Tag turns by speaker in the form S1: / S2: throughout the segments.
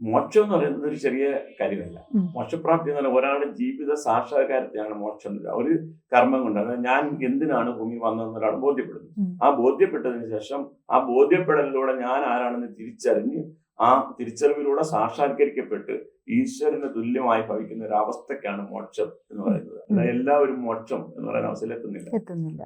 S1: മോക്ഷം എന്ന് പറയുന്നത് ഒരു ചെറിയ കാര്യമല്ല. മോക്ഷപ്രാപ്തി എന്ന് പറഞ്ഞാൽ ഒരാളുടെ ജീവിത സാക്ഷാത്കാരത്തെയാണ് മോക്ഷം എന്ന് പറയുന്നത്. ഒരു കർമ്മം കൊണ്ട് അതായത് ഞാൻ എന്തിനാണ് ഭൂമി വന്നതെന്ന് ഒരാൾ ബോധ്യപ്പെടുന്നു. ആ ബോധ്യപ്പെട്ടതിന് ശേഷം ആ ബോധ്യപ്പെടലിലൂടെ ഞാൻ ആരാണെന്ന് തിരിച്ചറിഞ്ഞ് ആ തിരിച്ചറിവിലൂടെ സാക്ഷാത്കരിക്കപ്പെട്ട് ഈശ്വരന് തുല്യമായി ഭവിക്കുന്ന ഒരു അവസ്ഥക്കാണ് മോക്ഷം എന്ന് പറയുന്നത്. അല്ല എല്ലാവരും മോക്ഷം എന്ന് പറയുന്ന അവസ്ഥയിൽ എത്തുന്നില്ല.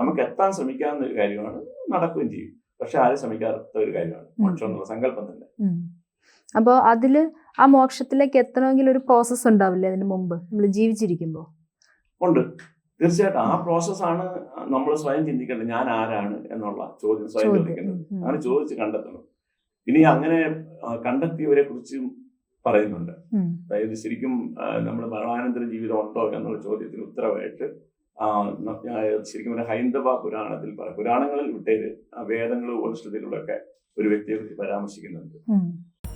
S1: നമുക്ക് എത്താൻ ശ്രമിക്കാവുന്ന ഒരു കാര്യമാണ് നടക്കുകയും ചെയ്യും. പക്ഷെ ആരും ശ്രമിക്കാത്ത ഒരു കാര്യമാണ്. മോക്ഷം എന്നുള്ള സങ്കല്പം തന്നെ.
S2: ഉം. അതിൽ അതിൽ ആ മോക്ഷത്തിലേക്ക് എത്തണമെങ്കിൽ ഒരു പ്രോസസ്സ് ഉണ്ടാവില്ലേ അതിന് മുമ്പ്? നമ്മൾ ജീവിച്ചിരിക്കുമ്പോൾ
S1: ഉണ്ട്. തീർച്ചയായിട്ടും ആ പ്രോസസ്സാണ് നമ്മൾ സ്വയം ചിന്തിക്കേണ്ടത്. ഞാൻ ആരാണ് എന്നുള്ള ചോദ്യം സ്വയം ചോദിക്കേണ്ടത്. അങ്ങനെ ചോദിച്ച് കണ്ടെത്തണം. ഇനി അങ്ങനെ കണ്ടെത്തിയവരെ കുറിച്ചും പറയുന്നുണ്ട്. അതായത് ശരിക്കും നമ്മൾ മരണാനന്തര ജീവിതം ഉണ്ടോ എന്നുള്ള ചോദ്യത്തിന് ഉത്തരവായിട്ട് ശരിക്കും ഒരു ഹൈന്ദവ പുരാണത്തിൽ പുരാണങ്ങളിൽ വിട്ടേര് ആ വേദങ്ങളും ഉപനിഷത്തിലൂടെയൊക്കെ ഒരു വ്യക്തിയെ കുറിച്ച് പരാമർശിക്കുന്നുണ്ട്.